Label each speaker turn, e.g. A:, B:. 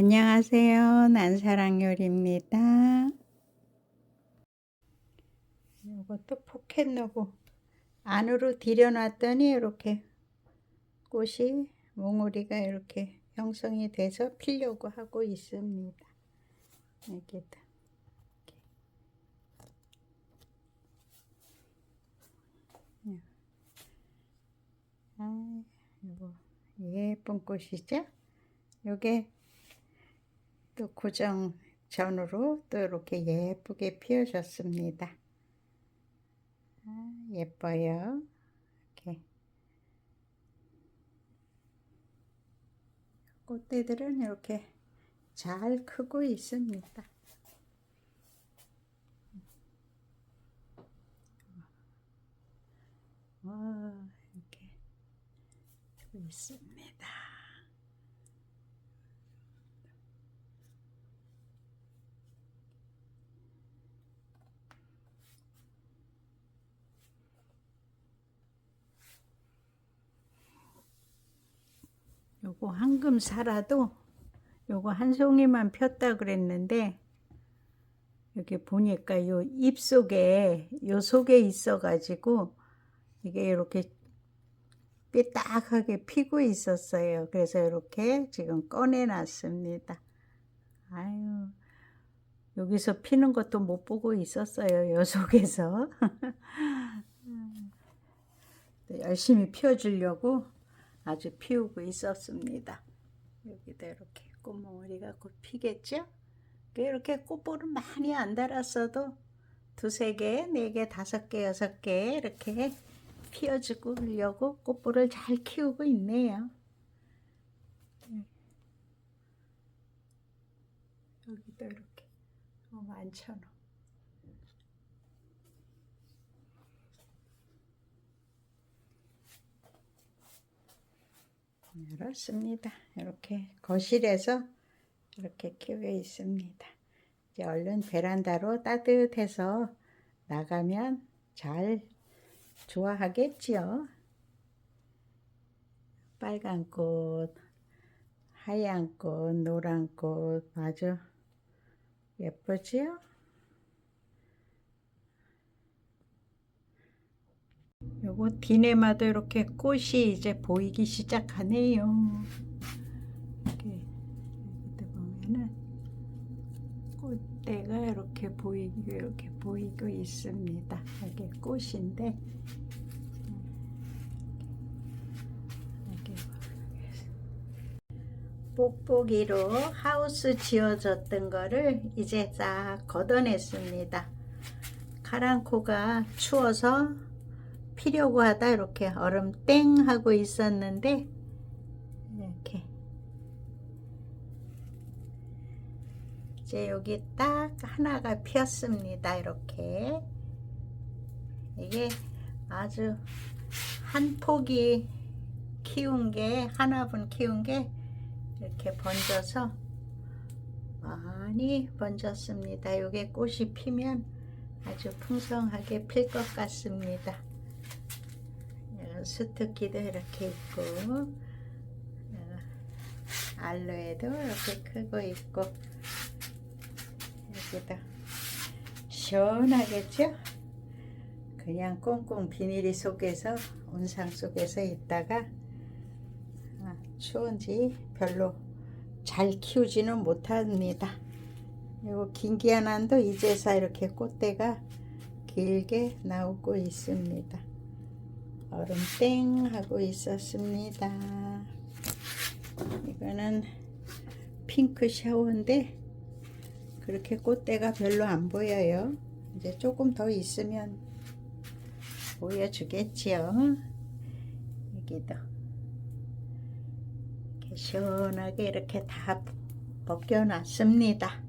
A: 안녕하세요. 난사랑요리입니다. 이것도 포켓노브 안으로 들여놨더니 이렇게 꽃이 몽우리가 이렇게 형성이 돼서 피려고 하고 있습니다. 여기다. 아, 이거 예쁜 꽃이죠? 요게 또 고정 전으로 또 이렇게 예쁘게 피어졌습니다. 아, 예뻐요. 이렇게 꽃대들은 이렇게 잘 크고 있습니다. 와, 이렇게 크고 있습니다. 요거 황금 살아도 요거 한 송이만 폈다 그랬는데 여기 보니까 요 잎 속에 요 속에 있어 가지고 이게 이렇게 삐딱하게 피고 있었어요. 그래서 이렇게 지금 꺼내 놨습니다. 아유 여기서 피는 것도 못 보고 있었어요. 요 속에서 열심히 피워 주려고 아주 피우고 있었습니다. 여기다 이렇게 꽃몽우리가 곧 피겠죠? 이렇게 꽃볼은 많이 안 달았어도 두세 개, 네 개, 다섯 개, 여섯 개 이렇게 피워주려고 꽃볼을 잘 키우고 있네요. 여기도 이렇게 어, 많잖아. 이렇습니다. 이렇게 거실에서 이렇게 키워 있습니다. 이제 얼른 베란다로 따뜻해서 나가면 잘 좋아하겠지요. 빨간 꽃, 하얀 꽃, 노란 꽃 아주 예쁘지요? 요거 디네마도 이렇게 꽃이 이제 보이기 시작하네요. 이렇게 여기 보면은 꽃대가 이렇게 보이고 이렇게 보이고 있습니다. 이게 꽃인데 뽁뽁이로 하우스 지어졌던 거를 이제 싹 걷어냈습니다. 카랑코가 추워서 피려고 하다 이렇게 얼음 땡 하고 있었는데 이렇게. 이제 여기 딱 하나가 피었습니다. 이렇게. 이게 아주 한 포기 키운 게 하나분 키운 게 이렇게 번져서 많이 번졌습니다. 이게 꽃이 피면 아주 풍성하게 필 것 같습니다 수특기도 이렇게 있고 어, 알로에도 이렇게 크고 있고 여기도 시원하겠죠? 그냥 꽁꽁 비닐이 속에서 온상 속에서 있다가 아, 추운지 별로 잘 키우지는 못합니다. 그리고 긴기한안도 이제서 이렇게 꽃대가 길게 나오고 있습니다. 얼음 땡 하고 있었습니다. 이거는 핑크 샤워인데 그렇게 꽃대가 별로 안 보여요. 이제 조금 더 있으면 보여주겠지요. 여기도 이렇게 시원하게 이렇게 다 벗겨놨습니다.